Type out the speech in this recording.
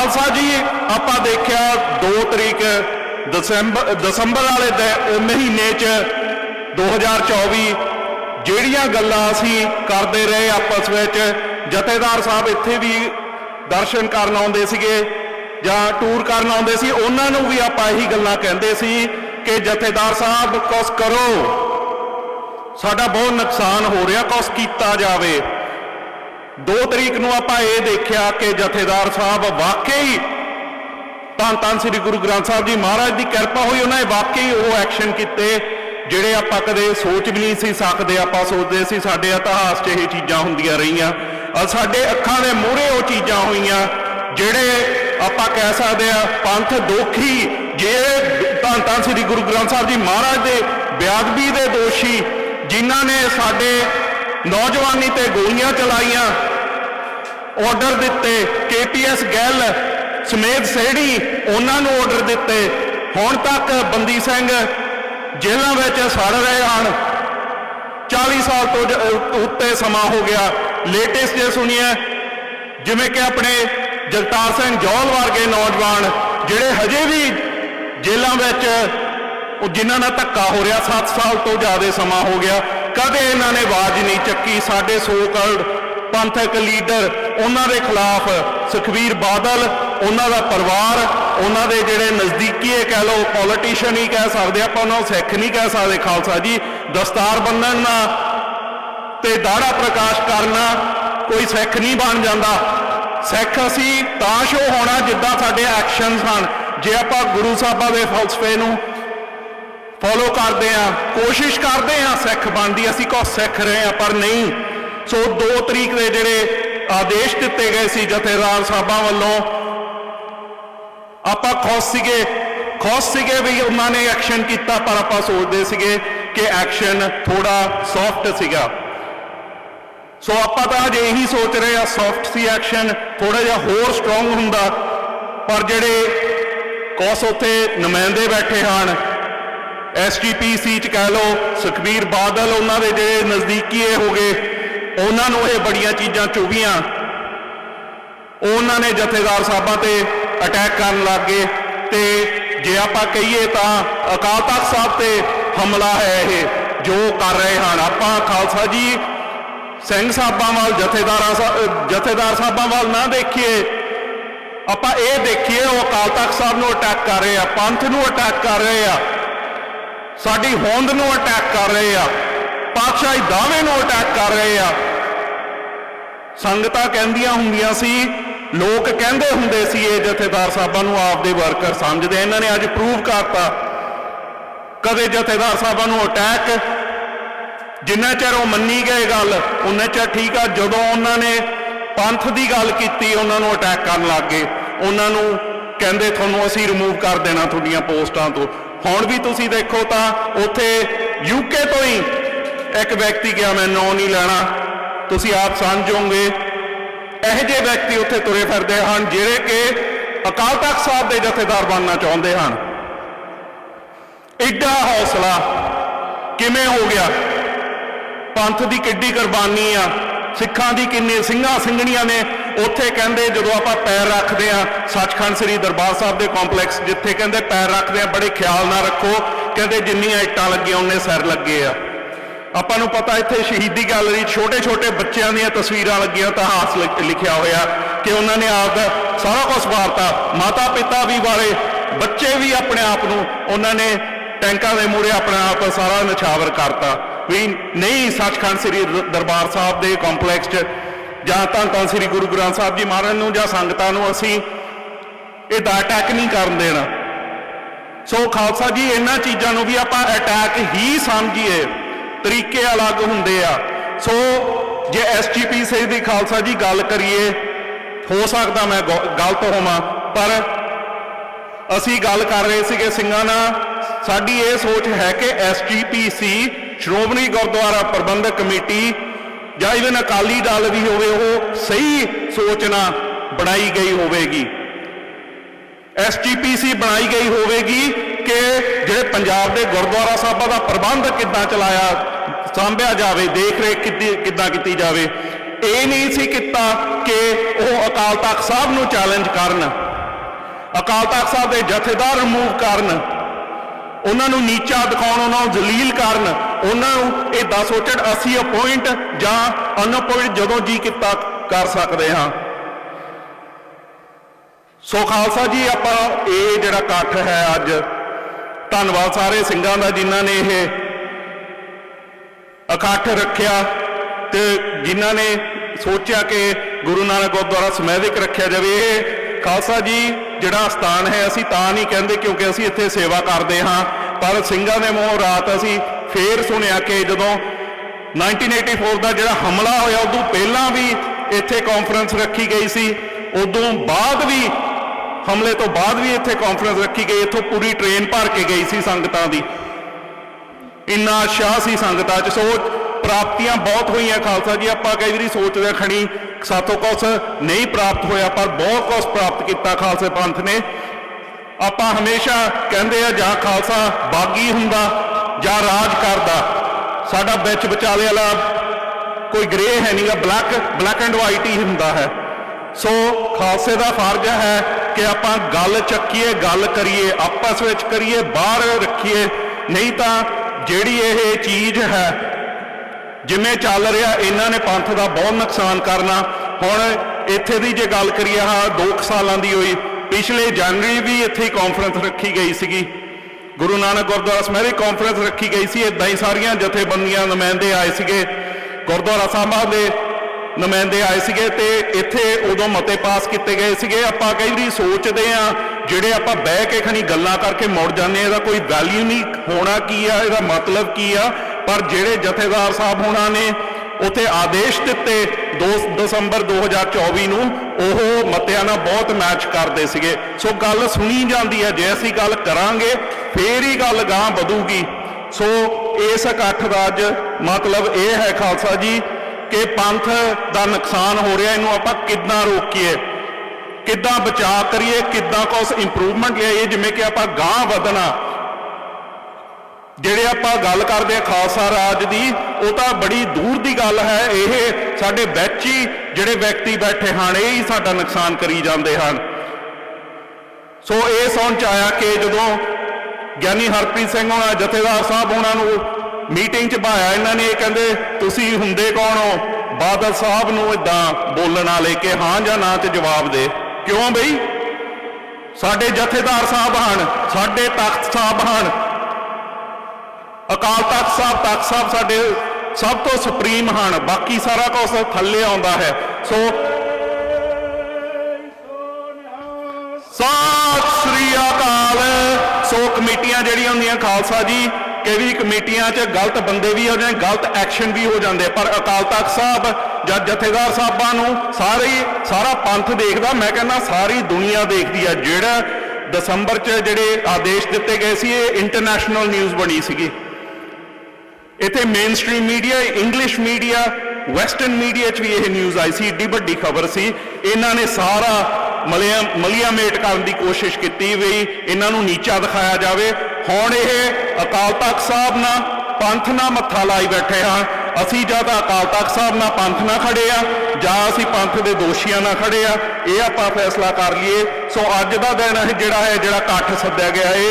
ਖਾਲਸਾ ਜੀ, ਆਪਾਂ ਦੇਖਿਆ 2 ਤਰੀਕ ਦਸੰਬਰ ਦਸੰਬਰ ਵਾਲੇ ਦੇ ਉਹ ਮਹੀਨੇ 'ਚ 2024 ਜਿਹੜੀਆਂ ਗੱਲਾਂ ਅਸੀਂ ਕਰਦੇ ਰਹੇ ਆਪਸ ਵਿੱਚ, ਜਥੇਦਾਰ ਸਾਹਿਬ ਇੱਥੇ ਵੀ ਦਰਸ਼ਨ ਕਰਨ ਆਉਂਦੇ ਸੀਗੇ ਜਾਂ ਟੂਰ ਕਰਨ ਆਉਂਦੇ ਸੀ, ਉਹਨਾਂ ਨੂੰ ਵੀ ਆਪਾਂ ਇਹੀ ਗੱਲਾਂ ਕਹਿੰਦੇ ਸੀ ਕਿ ਜਥੇਦਾਰ ਸਾਹਿਬ, ਕੁਛ ਕਰੋ। ਸਾਡਾ ਬਹੁਤ ਨੁਕਸਾਨ ਹੋ ਰਿਹਾ, ਕੁਛ ਕੀਤਾ ਜਾਵੇ। 2 ਤਰੀਕ ਨੂੰ ਆਪਾਂ ਇਹ ਦੇਖਿਆ ਕਿ ਜਥੇਦਾਰ ਸਾਹਿਬ ਵਾਕਈ ਧੰਨ ਧੰਨ ਸ੍ਰੀ ਗੁਰੂ ਗ੍ਰੰਥ ਸਾਹਿਬ ਜੀ ਮਹਾਰਾਜ ਦੀ ਕਿਰਪਾ ਹੋਈ ਉਹਨਾਂ ਨੇ ਵਾਕਈ ਉਹ ਐਕਸ਼ਨ ਕੀਤੇ, ਜਿਹੜੇ ਆਪਾਂ ਕਦੇ ਸੋਚ ਵੀ ਨਹੀਂ ਸੀ ਸਕਦੇ, ਆਪਾਂ ਸੋਚਦੇ ਸੀ ਸਾਡੇ ਇਤਿਹਾਸ 'ਚ ਇਹ ਚੀਜ਼ਾਂ ਹੁੰਦੀਆਂ ਰਹੀਆਂ। ਔਰ ਸਾਡੇ ਅੱਖਾਂ ਦੇ ਮੂਹਰੇ ਉਹ ਚੀਜ਼ਾਂ ਹੋਈਆਂ, ਜਿਹੜੇ ਆਪਾਂ ਕਹਿ ਸਕਦੇ ਆ ਪੰਥ ਦੋਖੀ, ਜੇ ਧੰਨ ਧੰਨ ਸ੍ਰੀ ਗੁਰੂ ਗ੍ਰੰਥ ਸਾਹਿਬ ਜੀ ਮਹਾਰਾਜ ਦੇ ਬਿਆਦਬੀ ਦੇ ਦੋਸ਼ੀ, ਜਿਨ੍ਹਾਂ ਨੇ ਸਾਡੇ ਨੌਜਵਾਨੀ ਤੇ ਗੋਲੀਆਂ ਚਲਾਈਆਂ ਆਰਡਰ ਦਿੱਤੇ ਕੇਪੀਐਸ ਗੈਲ ਸਮੇਤ ਸੇੜੀ ਉਹਨਾਂ ਨੂੰ ਆਰਡਰ ਦਿੱਤੇ। ਹੁਣ ਤੱਕ ਬੰਦੀ ਸਿੰਘ ਜੇਲ੍ਹਾਂ ਵਿੱਚ ਸੜ ਰਹੇ ਹਨ। 40 ਸਾਲ ਤੋਂ ਉੱਤੇ ਸਮਾਂ ਹੋ ਗਿਆ। ਲੇਟੈਸਟ ਜੇ ਸੁਣੀਏ, ਜਿਵੇਂ ਕਿ ਆਪਣੇ ਜਗਤਾਰ ਸਿੰਘ ਜੌਲ ਵਰਗੇ ਨੌਜਵਾਨ, ਜਿਹੜੇ ਹਜੇ ਵੀ ਜੇਲ੍ਹਾਂ ਵਿੱਚ ਉਹ ਜਿਨ੍ਹਾਂ ਨਾਲ ਧੱਕਾ ਹੋ ਰਿਹਾ 7 ਸਾਲ ਤੋਂ ਜ਼ਿਆਦਾ ਸਮਾਂ ਹੋ ਗਿਆ। ਕਦੇ ਇਹਨਾਂ ਨੇ ਆਵਾਜ਼ ਨਹੀਂ ਚੱਕੀ, ਸਾਡੇ ਸੋ ਕਾਲਡ ਪੰਥਕ ਲੀਡਰ ਉਹਨਾਂ ਦੇ ਖਿਲਾਫ ਸੁਖਵੀਰ ਬਾਦਲ, ਉਹਨਾਂ ਦਾ ਪਰਿਵਾਰ, ਉਹਨਾਂ ਦੇ ਜਿਹੜੇ ਨਜ਼ਦੀਕੀ ਇਹ ਕਹਿ ਲਓ ਪੋਲੀਟੀਸ਼ੀਅਨ ਹੀ ਕਹਿ ਸਕਦੇ ਆਪਾਂ ਉਹਨਾਂ ਨੂੰ ਸਿੱਖ ਨਹੀਂ ਕਹਿ ਸਕਦੇ ਖਾਲਸਾ ਜੀ। ਦਸਤਾਰ ਬੰਨਣਾ ਤੇ ਦਾੜਾ ਪ੍ਰਕਾਸ਼ ਕਰਨਾ ਕੋਈ ਸਿੱਖ ਨਹੀਂ ਬਣ ਜਾਂਦਾ। ਸਿੱਖ ਅਸੀਂ ਤਾਂ ਸ਼ੋ ਹੋਣਾ ਜਿੱਦਾਂ ਸਾਡੇ ਐਕਸ਼ਨਸ ਹਨ। ਜੇ ਆਪਾਂ ਗੁਰੂ ਸਾਹਿਬਾਂ ਦੇ ਫਲਸਫੇ ਨੂੰ ਫੋਲੋ ਕਰਦੇ ਆ ਕੋਸ਼ਿਸ਼ ਕਰਦੇ ਆ ਸਿੱਖ ਬਣਦੀ ਅਸੀਂ ਕੋ ਸਿੱਖ ਰਹੇ ਆ ਪਰ ਨਹੀਂ। ਸੋ 2 ਤਰੀਕ ਦੇ ਜਿਹੜੇ ਆਦੇਸ਼ ਦਿੱਤੇ ਗਏ ਸੀ ਜਥੇਦਾਰ ਸਾਹਿਬਾਂ ਵੱਲੋਂ, ਆਪਾਂ ਖੁਸ਼ ਸੀਗੇ ਖੁਸ਼ ਸੀਗੇ ਵੀ ਉਹਨਾਂ ਨੇ ਐਕਸ਼ਨ ਕੀਤਾ, ਪਰ ਆਪਾਂ ਸੋਚਦੇ ਸੀਗੇ ਕਿ ਐਕਸ਼ਨ ਥੋੜਾ ਸੌਫਟ ਸੀਗਾ। ਸੋ ਆਪਾਂ ਤਾਂ ਅਜੇ ਇਹੀ ਸੋਚ ਰਹੇ ਆ ਸੌਫਟ ਸੀ ਐਕਸ਼ਨ ਥੋੜਾ ਜਿਹਾ ਹੋਰ ਸਟਰੋਂਗ ਹੁੰਦਾ। ਪਰ ਜਿਹੜੇ ਕੌਸ ਉੱਥੇ ਨੁਮਾਇੰਦੇ ਬੈਠੇ ਹਨ ਐਸਜੀਪੀਸੀ ਚ ਕਹਿ ਲਓ, ਸੁਖਬੀਰ ਬਾਦਲ, ਉਹਨਾਂ ਦੇ ਜਿਹੜੇ ਨਜ਼ਦੀਕੀ ਹੋ ਗਏ ਉਹਨਾਂ ਨੂੰ ਇਹ ਬੜੀਆਂ ਚੀਜ਼ਾਂ ਚੁਭੀਆਂ ਉਹਨਾਂ ਨੇ ਜਥੇਦਾਰ ਸਾਹਿਬਾਂ ਤੇ ਅਟੈਕ ਕਰਨ ਲੱਗ ਗਏ ਤੇ ਜੇ ਆਪਾਂ ਕਹੀਏ ਤਾਂ ਅਕਾਲ ਤਖਤ ਸਾਹਿਬ ਤੇ ਹਮਲਾ ਹੈ ਇਹ, ਜੋ ਕਰ ਰਹੇ ਹਨ। ਆਪਾਂ ਖਾਲਸਾ ਜੀ, ਸਿੰਘ ਸਾਹਿਬਾਂ ਵੱਲ, ਜਥੇਦਾਰਾਂ ਸਾਹਿਬ- ਜਥੇਦਾਰ ਸਾਹਿਬਾਂ ਵੱਲ ਨਾ ਦੇਖੀਏ। ਆਪਾਂ ਇਹ ਦੇਖੀਏ, ਉਹ ਅਕਾਲ ਤਖਤ ਸਾਹਿਬ ਨੂੰ ਅਟੈਕ ਕਰ ਰਹੇ ਆ, ਪੰਥ ਨੂੰ ਅਟੈਕ ਕਰ ਰਹੇ ਆ, ਸਾਡੀ ਹੋਂਦ ਨੂੰ ਅਟੈਕ ਕਰ ਰਹੇ ਆ, ਪਾਤਸ਼ਾਹੀ ਦਾਅਵੇ ਨੂੰ ਅਟੈਕ ਕਰ ਰਹੇ ਆ। ਸੰਗਤਾਂ ਕਹਿੰਦੀਆਂ ਹੁੰਦੀਆਂ ਸੀ, ਲੋਕ ਕਹਿੰਦੇ ਹੁੰਦੇ ਸੀ ਇਹ ਜਥੇਦਾਰ ਸਾਹਿਬਾਂ ਨੂੰ ਆਪਦੇ ਵਰਕਰ ਸਮਝਦੇ ਇਹਨਾਂ ਨੇ ਅੱਜ ਪ੍ਰੂਵ ਕਰਤਾ। ਕਦੇ ਜਥੇਦਾਰ ਸਾਹਿਬਾਂ ਨੂੰ ਅਟੈਕ ਜਿੰਨਾ ਚਿਰ ਉਹ ਮੰਨੀ ਗਏ ਗੱਲ ਉਹਨਾਂ ਚਿਰ ਠੀਕ ਆ। ਜਦੋਂ ਉਹਨਾਂ ਨੇ ਪੰਥ ਦੀ ਗੱਲ ਕੀਤੀ, ਉਹਨਾਂ ਨੂੰ ਅਟੈਕ ਕਰਨ ਲੱਗ ਗਏ। ਉਹਨਾਂ ਨੂੰ ਕਹਿੰਦੇ, ਤੁਹਾਨੂੰ ਅਸੀਂ ਰਿਮੂਵ ਕਰ ਦੇਣਾ ਤੁਹਾਡੀਆਂ ਪੋਸਟਾਂ ਤੋਂ। ਹੁਣ ਵੀ ਤੁਸੀਂ ਦੇਖੋ ਤਾਂ ਉੱਥੇ ਯੂਕੇ ਤੋਂ ਹੀ ਇੱਕ ਵਿਅਕਤੀ ਗਿਆ, ਮੈਂ ਨਾਂ ਨਹੀਂ ਲੈਣਾ। ਤੁਸੀਂ ਆਪ ਸਮਝੋਗੇ। ਇਹੋ ਜਿਹੇ ਵਿਅਕਤੀ ਉੱਥੇ ਤੁਰੇ ਫਿਰਦੇ ਹਨ, ਜਿਹੜੇ ਕਿ ਅਕਾਲ ਤਖਤ ਸਾਹਿਬ ਦੇ ਜਥੇਦਾਰ ਬਣਨਾ ਚਾਹੁੰਦੇ ਹਨ। ਐਡਾ ਹੌਸਲਾ ਕਿਵੇਂ ਹੋ ਗਿਆ? ਪੰਥ ਦੀ ਕਿੱਡੀ ਕੁਰਬਾਨੀ ਆ, ਸਿੱਖਾਂ ਦੀ ਕਿੰਨੇ, ਸਿੰਘਾਂ ਸਿੰਘਣੀਆਂ ਨੇ। ਉੱਥੇ ਕਹਿੰਦੇ ਜਦੋਂ ਆਪਾਂ ਪੈਰ ਰੱਖਦੇ ਆ ਸੱਚਖੰਡ ਸ੍ਰੀ ਦਰਬਾਰ ਸਾਹਿਬ ਦੇ ਕੰਪਲੈਕਸ, ਜਿੱਥੇ ਕਹਿੰਦੇ ਪੈਰ ਰੱਖਦੇ ਆ ਬੜੇ ਖਿਆਲ ਨਾਲ ਰੱਖੋ। ਕਹਿੰਦੇ ਜਿੰਨੀਆਂ ਇੱਟਾਂ ਲੱਗੀਆਂ, ਉਹਨੇ ਸਿਰ ਲੱਗੇ ਆ। ਆਪਾਂ ਨੂੰ ਪਤਾ ਇੱਥੇ ਸ਼ਹੀਦੀ ਗੈਲਰੀ ਛੋਟੇ ਛੋਟੇ ਬੱਚਿਆਂ ਦੀਆਂ ਤਸਵੀਰਾਂ ਲੱਗੀਆਂ, ਤਾਂ ਹਾਸ ਲਿਖ- ਲਿਖਿਆ ਹੋਇਆ ਕਿ ਉਹਨਾਂ ਨੇ ਆਪ ਦਾ ਸਾਰਾ ਕੁਝ ਵਾਰਤਾ ਮਾਤਾ ਪਿਤਾ ਵੀ ਵਾਲੇ, ਬੱਚੇ ਵੀ ਆਪਣੇ ਆਪ ਨੂੰ, ਉਹਨਾਂ ਨੇ ਟੈਂਕਾਂ ਦੇ ਮੂਹਰੇ ਆਪਣਾ ਆਪ ਸਾਰਾ ਨਿਛਾਵਰ ਕਰਤਾ। ਵੀ ਨਹੀਂ, ਸੱਚਖੰਡ ਸ੍ਰੀ ਦਰ- ਦਰਬਾਰ ਸਾਹਿਬ ਦੇ ਕੰਪਲੈਕਸ 'ਚ ਜਾਂ ਤਾਂ ਤਾਂ ਸ੍ਰੀ ਗੁਰੂ ਗ੍ਰੰਥ ਸਾਹਿਬ ਜੀ ਮਹਾਰਾਜ ਨੂੰ ਜਾਂ ਸੰਗਤਾਂ ਨੂੰ ਅਸੀਂ ਇਹ ਦਾ ਅਟੈਕ ਨਹੀਂ ਕਰਨ ਦੇਣਾ। ਸੋ ਖਾਲਸਾ ਜੀ, ਇਹਨਾਂ ਚੀਜ਼ਾਂ ਨੂੰ ਵੀ ਆਪਾਂ ਅਟੈਕ ਹੀ ਸਮਝੀਏ। ਤਰੀਕੇ ਅਲੱਗ ਹੁੰਦੇ ਆ। ਸੋ ਜੇ ਐਸਜੀਪੀ ਸੇ ਦੀ ਖਾਲਸਾ ਜੀ ਗੱਲ ਕਰੀਏ, ਹੋ ਸਕਦਾ ਮੈਂ ਗਲ- ਗਲਤ ਹੋਵਾਂ, ਪਰ ਅਸੀਂ ਗੱਲ ਕਰ ਰਹੇ ਸੀਗੇ ਸਿੰਘਾਂ ਨਾਲ। ਸਾਡੀ ਇਹ ਸੋਚ ਹੈ ਕਿ ਐਸਜੀਪੀਸੀ ਸ਼੍ਰੋਮਣੀ ਗੁਰਦੁਆਰਾ ਪ੍ਰਬੰਧਕ ਕਮੇਟੀ, ਜਾਂ ਇਵਨ ਅਕਾਲੀ ਦਲ ਵੀ ਹੋਵੇ, ਉਹ ਸਹੀ ਸੋਚ ਨਾਲ ਬਣਾਈ ਗਈ ਹੋਵੇਗੀ। ਐਸਜੀਪੀਸੀ ਬਣਾਈ ਗਈ ਹੋਵੇਗੀ। ਕਿ ਜਿਹੜੇ ਪੰਜਾਬ ਦੇ ਗੁਰਦੁਆਰਾ ਸਾਹਿਬਾਂ ਦਾ ਪ੍ਰਬੰਧ ਕਿੱਦਾਂ ਚਲਾਇਆ, ਸਾਂਭਿਆ ਜਾਵੇ ਦੇਖ ਰੇਖ ਕਿੱਦੀ- ਕਿੱਦਾਂ ਕੀਤੀ ਜਾਵੇ, ਇਹ ਨਹੀਂ ਸੀ ਕੀਤਾ ਕਿ ਉਹ ਅਕਾਲ ਤਖਤ ਸਾਹਿਬ ਨੂੰ ਚੈਲੰਜ ਕਰਨ। ਅਕਾਲ ਤਖਤ ਸਾਹਿਬ ਦੇ ਜਥੇਦਾਰ ਰਿਮੂਵ ਕਰਨ। ਉਹਨਾਂ ਨੂੰ ਨੀਚਾ ਦਿਖਾਉਣ, ਉਹਨਾਂ ਨੂੰ ਜ਼ਲੀਲ ਕਰਨ। ਉਹਨਾਂ ਨੂੰ ਇਹ ਦੱਸ ਸੋਚਣ, ਅਸੀਂ ਅਪਾਇੰਟ ਜਾਂ ਅਨਅਪਾਇੰਟ ਜਦੋਂ ਜੀ ਕੀਤਾ ਕਰ ਸਕਦੇ ਹਾਂ। ਸੋ ਖਾਲਸਾ ਜੀ, ਆਪਾਂ ਇਹ ਜਿਹੜਾ ਇਕੱਠ ਹੈ ਅੱਜ ਧੰਨਵਾਦ ਸਾਰੇ ਸਿੰਘਾਂ ਦਾ ਜਿਨ੍ਹਾਂ ਨੇ ਇਹ ਇਕੱਠ ਰੱਖਿਆ ਤੇ ਜਿਨ੍ਹਾਂ ਨੇ ਸੋਚਿਆ ਕਿ ਗੁਰੂ ਨਾਨਕ ਗੁਰਦੁਆਰਾ ਸਮੈਦਿਕ ਰੱਖਿਆ ਜਾਵੇ। ਇਹ ਖਾਲਸਾ ਜੀ ਜਿਹੜਾ ਸਥਾਨ ਹੈ, ਅਸੀਂ ਤਾਂ ਨਹੀਂ ਕਹਿੰਦੇ ਕਿਉਂਕਿ ਅਸੀਂ ਇੱਥੇ ਸੇਵਾ ਕਰਦੇ ਹਾਂ। ਪਰ ਸਿੰਘਾਂ ਦੇ ਮੂੰਹੋਂ ਰਾਤ ਅਸੀਂ ਫੇਰ ਸੁਣਿਆ ਕਿ ਜਦੋਂ 1984 ਦਾ ਜਿਹੜਾ ਹਮਲਾ ਹੋਇਆ, ਉਦੋਂ ਪਹਿਲਾਂ ਵੀ ਇੱਥੇ ਕਾਨਫਰੰਸ ਰੱਖੀ ਗਈ ਸੀ। ਉਦੋਂ ਬਾਅਦ ਵੀ ਹਮਲੇ ਤੋਂ ਬਾਅਦ ਵੀ ਇੱਥੇ ਕਾਨਫਰੰਸ ਰੱਖੀ ਗਈ, ਇੱਥੋਂ ਪੂਰੀ ਟ੍ਰੇਨ ਭਰ ਕੇ ਗਈ ਸੀ ਸੰਗਤਾਂ ਦੀ। ਇੰਨਾ ਸ਼ਾਹ ਸੀ ਸੰਗਤਾਂ 'ਚ, ਸੋ ਪ੍ਰਾਪਤੀਆਂ ਬਹੁਤ ਹੋਈਆਂ ਖਾਲਸਾ ਜੀ, ਆਪਾਂ ਕਈ ਵਾਰੀ ਸੋਚਦੇ ਖਣੀ ਸਾਥੋਂ ਕੁਛ ਨਹੀਂ ਪ੍ਰਾਪਤ ਹੋਇਆ, ਪਰ ਬਹੁਤ ਕੁਛ ਪ੍ਰਾਪਤ ਕੀਤਾ ਖਾਲਸੇ ਪੰਥ ਨੇ। ਆਪਾਂ ਹਮੇਸ਼ਾ ਕਹਿੰਦੇ ਆ, ਜਾਂ ਖਾਲਸਾ ਬਾਗੀ ਹੁੰਦਾ, ਜਾਂ ਰਾਜ ਕਰਦਾ। ਸਾਡਾ ਵਿੱਚ ਵਿਚਾਲੇ ਵਾਲਾ ਕੋਈ ਗ੍ਰੇ ਹੈ ਨਹੀਂਗਾ ਬਲੈਕ ਬਲੈਕ ਐਂਡ ਵਾਈਟ ਹੀ ਹੁੰਦਾ ਹੈ। ਸੋ ਖਾਲਸੇ ਦਾ ਫਰਜ਼ ਹੈ ਕਿ ਆਪਾਂ ਗੱਲ ਚੱਕੀਏ, ਗੱਲ ਕਰੀਏ, ਆਪਸ ਵਿੱਚ ਕਰੀਏ, ਬਾਹਰ ਰੱਖੀਏ। ਨਹੀਂ ਤਾਂ ਜਿਹੜੀ ਇਹ ਚੀਜ਼ ਹੈ, ਜਿਵੇਂ ਚੱਲ ਰਿਹਾ, ਇਹਨਾਂ ਨੇ ਪੰਥ ਦਾ ਬਹੁਤ ਨੁਕਸਾਨ ਕਰਨਾ। ਹੁਣ ਇੱਥੇ ਦੀ ਜੇ ਗੱਲ ਕਰੀਏ ਹਾਂ 2 ਸਾਲਾਂ ਦੀ ਹੋਈ। ਪਿਛਲੇ ਜਨਵਰੀ ਵੀ ਇੱਥੇ ਕਾਨਫਰੰਸ ਰੱਖੀ ਗਈ ਸੀਗੀ। ਗੁਰੂ ਨਾਨਕ ਗੁਰਦੁਆਰਾ ਸਮੈਰੀ ਕਾਨਫਰੰਸ ਰੱਖੀ ਗਈ ਸੀ। ਇਦਾਂ ਹੀ ਸਾਰੀਆਂ ਜਥੇਬੰਦੀਆਂ ਨੁਮਾਇੰਦੇ ਆਏ ਸੀਗੇ। ਗੁਰਦੁਆਰਾ ਸਾਹਿਬਾਂ ਦੇ ਨੁਮਾਇੰਦੇ ਆਏ ਸੀਗੇ ਤੇ ਇੱਥੇ ਉਦੋਂ ਮਤੇ ਪਾਸ ਕੀਤੇ ਗਏ ਸੀਗੇ। ਆਪਾਂ ਕਈ ਵਾਰੀ ਸੋਚਦੇ ਆ ਜਿਹੜੇ ਆਪਾਂ ਬਹਿ ਕੇ ਖਣੀ ਗੱਲਾਂ ਕਰਕੇ ਮੁੜ ਜਾਂਦੇ ਆ ਇਹਦਾ ਕੋਈ ਵੈਲਿਊ ਨਹੀਂ ਹੋਣਾ ਕੀ ਆ, ਇਹਦਾ ਮਤਲਬ ਕੀ ਆ। ਪਰ ਜਿਹੜੇ ਜਥੇਦਾਰ ਸਾਹਿਬ ਹੋਣਾ ਨੇ ਉਥੇ ਆਦੇਸ਼ ਦਿੱਤੇ 2 ਦਸੰਬਰ 2024 ਨੂੰ, ਉਹ ਮਤਿਆਂ ਨਾਲ ਬਹੁਤ ਮੈਚ ਕਰਦੇ ਸੀਗੇ। ਸੋ ਗੱਲ ਸੁਣੀ ਜਾਂਦੀ ਹੈ, ਜੇ ਅਸੀਂ ਗੱਲ ਕਰਾਂਗੇ, ਫੇਰ ਹੀ ਗੱਲ ਗਾਂ ਵਧੂਗੀ। ਸੋ ਇਸ ਇਕੱਠ ਦਾ ਅੱਜ ਮਤਲਬ ਇਹ ਹੈ ਖਾਲਸਾ ਜੀ ਕਿ ਪੰਥ ਦਾ ਨੁਕਸਾਨ ਹੋ ਰਿਹਾ, ਇਹਨੂੰ ਆਪਾਂ ਕਿੱਦਾਂ ਰੋਕੀਏ? ਕਿੱਦਾਂ ਬਚਾਅ ਕਰੀਏ? ਕਿੱਦਾਂ ਕੁਛ ਇੰਪਰੂਵਮੈਂਟ ਲਿਆਈਏ? ਜਿਵੇਂ ਕਿ ਆਪਾਂ ਗਾਂ ਵਧਣਾ। ਜਿਹੜੇ ਆਪਾਂ ਗੱਲ ਕਰਦੇ ਆ ਖਾਲਸਾ ਰਾਜ ਦੀ, ਉਹ ਤਾਂ ਬੜੀ ਦੂਰ ਦੀ ਗੱਲ ਹੈ। ਇਹ ਸਾਡੇ ਵਿੱਚ ਹੀ ਜਿਹੜੇ ਵਿਅਕਤੀ ਬੈਠੇ ਹਨ, ਇਹ ਹੀ ਸਾਡਾ ਨੁਕਸਾਨ ਕਰੀ ਜਾਂਦੇ ਹਨ। ਸੋ ਇਹ ਸੁਣ ਚ ਆਇਆ ਕਿ ਜਦੋਂ ਗਿਆਨੀ ਹਰਪ੍ਰੀਤ ਸਿੰਘ ਹੋਣਾ, ਜਥੇਦਾਰ ਸਾਹਿਬ ਉਹਨਾਂ ਨੂੰ ਮੀਟਿੰਗ ਚ ਬਾਇਆ ਇਹਨਾਂ ਨੇ, ਇਹ ਕਹਿੰਦੇ, ਤੁਸੀਂ ਹੁੰਦੇ ਕੌਣ ਹੋ? ਬਾਦਲ ਸਾਹਿਬ ਨੂੰ ਇਦਾਂ ਬੋਲਣ ਵਾਲੇ ਕਿ ਹਾਂ ਜਾਂ ਨਾ ਤੇ ਜਵਾਬ ਦੇ। ਕਿਉਂ ਬਈ? ਸਾਡੇ ਜਥੇਦਾਰ ਸਾਹਿਬ ਹਨ, ਸਾਡੇ ਤਖਤ ਸਾਹਿਬ ਹਨ। ਅਕਾਲ ਤਖਤ ਸਾਹਿਬ ਤਖਤ ਸਾਹਿਬ ਸਾਡੇ ਸਭ ਤੋਂ ਸੁਪਰੀਮ ਹਨ, ਬਾਕੀ ਸਾਰਾ ਕੁਝ ਥੱਲੇ ਆਉਂਦਾ ਹੈ। ਸੋ ਸਤਿ ਸ੍ਰੀ ਅਕਾਲ। ਸੋ ਕਮੇਟੀਆਂ ਜਿਹੜੀਆਂ ਹੁੰਦੀਆਂ, ਖਾਲਸਾ ਜੀ ਕਿ ਵੀ ਕਮੇਟੀਆਂ 'ਚ ਗਲਤ ਬੰਦੇ ਵੀ ਹੋ ਜਾਂਦੇ ਗਲਤ ਐਕਸ਼ਨ ਵੀ ਹੋ ਜਾਂਦੇ ਪਰ ਅਕਾਲ ਤਖਤ ਸਾਹਿਬ, ਜਾਂ ਜਥੇਦਾਰ ਸਾਹਿਬਾਂ ਨੂੰ ਸਾਰੇ ਹੀ- ਸਾਰਾ ਪੰਥ ਦੇਖਦਾ, ਮੈਂ ਕਹਿੰਦਾ ਸਾਰੀ ਦੁਨੀਆ ਦੇਖਦੀ ਆ। ਜਿਹੜਾ ਦਸੰਬਰ 'ਚ ਜਿਹੜੇ ਆਦੇਸ਼ ਦਿੱਤੇ ਗਏ ਸੀ, ਇਹ ਇੰਟਰਨੈਸ਼ਨਲ ਨਿਊਜ਼ ਬਣੀ ਸੀਗੀ। ਇੱਥੇ mainstream media English media western media 'ਚ ਵੀ ਇਹ ਨਿਊਜ਼ ਆਈ ਸੀ। ਏਡੀ ਵੱਡੀ ਖਬਰ ਸੀ। ਇਹਨਾਂ ਨੇ ਸਾਰਾ ਮਲਿਆ ਮਲੀਆਮੇਟ ਕਰਨ ਦੀ ਕੋਸ਼ਿਸ਼ ਕੀਤੀ ਵੀ ਇਹਨਾਂ ਨੂੰ ਨੀਚਾ ਦਿਖਾਇਆ ਜਾਵੇ। ਹੁਣ ਇਹ ਅਕਾਲ ਤਖਤ ਸਾਹਿਬ ਨਾਲ ਪੰਥ ਨਾਲ ਮੱਥਾ ਲਾਈ ਬੈਠੇ ਹਾਂ ਅਸੀਂ ਜਾਂ ਤਾਂ ਅਕਾਲ ਤਖਤ ਸਾਹਿਬ ਨਾਲ ਪੰਥ ਨਾਲ ਖੜੇ ਆ, ਜਾਂ ਅਸੀਂ ਪੰਥ ਦੇ ਦੋਸ਼ੀਆਂ ਨਾਲ ਖੜੇ ਆ, ਇਹ ਆਪਾਂ ਫੈਸਲਾ ਕਰ ਲਈਏ। ਸੋ ਅੱਜ ਦਾ ਦਿਨ ਇਹ ਜਿਹੜਾ ਹੈ, ਜਿਹੜਾ ਇਕੱਠ ਸੱਦਿਆ ਗਿਆ ਇਹ